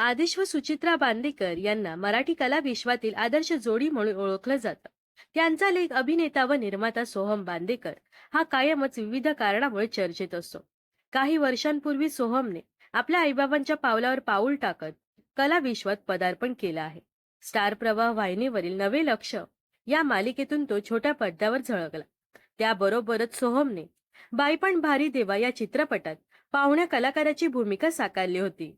आदेश व सुचित्रा बांदेकर यांना मराठी कला विश्वातील आदर्श जोडी म्हणून ओळखलं जातं. त्यांचा लेख अभिनेता व निर्माता सोहम बांदेकर हा कायमच विविध कारणामुळे चर्चेत असतो. काही वर्षांपूर्वी सोहमने आपल्या आईबाबांच्या पावलावर पाऊल टाकत कला विश्वात पदार्पण केलं आहे. स्टार प्रवाह वाहिनीवरील नवे लक्ष या मालिकेतून तो छोट्या पडद्यावर झळकला. त्याबरोबरच सोहमने बायपण भारी देवा या चित्रपटात पाहुण्या कलाकाराची भूमिका साकारली होती.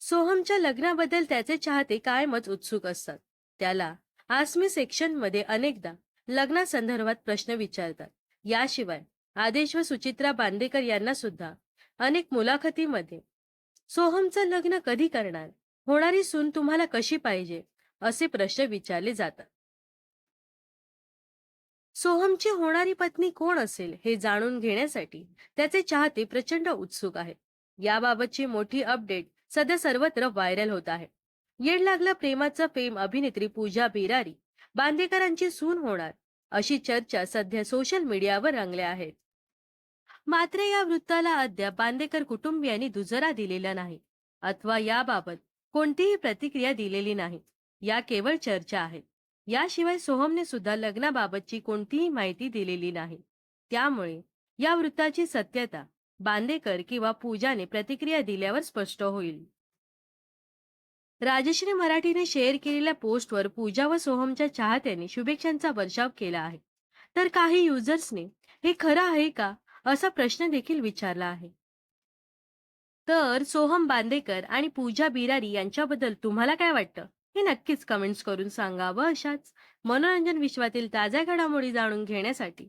सोहमच्या लग्नाबद्दल त्याचे चाहते कायमच उत्सुक असतात. त्याला आसमी सेक्शनमध्ये अनेकदा लग्नासंदर्भात प्रश्न विचारतात. याशिवाय आदेश व सुचित्रा बांदेकर यांना सुद्धा अनेक मुलाखतीमध्ये सोहमचं लग्न कधी करणार? होणारी सून तुम्हाला कशी पाहिजे? असे प्रश्न विचारले जातात. सोहमची होणारी पत्नी कोण असेल हे जाणून घेण्यासाठी त्याचे चाहते प्रचंड उत्सुक आहेत. याबाबतची मोठी अपडेट सध्या सर्वत्र व्हायरल होत आहे. येड लागला प्रेमाचं प्रेम अभिनेत्री पूजा बिरारी बांदेकरांची सून होणार अशी चर्चा सध्या सोशल मीडियावर रंगल्या आहेत. मात्र या वृत्ताला अद्याप बांदेकर कुटुंबियांनी दुजरा दिलेला नाही अथवा याबाबत कोणतीही प्रतिक्रिया दिलेली नाही या केवळ चर्चा आहेत. याशिवाय सोहमने सुद्धा लग्नाबाबतची कोणतीही माहिती दिलेली नाही. त्यामुळे या वृत्ताची सत्यता बांदेकर किंवा पूजाने प्रतिक्रिया दिल्यावर स्पष्ट होईल. राजश्री मराठीने शेअर केलेल्या पोस्टवर पूजा व सोहमच्या चाहत्यांनी शुभेच्छांचा वर्षाव केला आहे. तर काही युजर्सने हे खरं आहे का? असा प्रश्न देखील विचारला आहे. तर सोहम बांदेकर आणि पूजा बिरारी यांच्याबद्दल तुम्हाला काय वाटतं? हे नक्कीच कमेंट्स करून सांगा व अशाच मनोरंजन विश्वातील ताज्या घडामोडी जाणून घेण्यासाठी.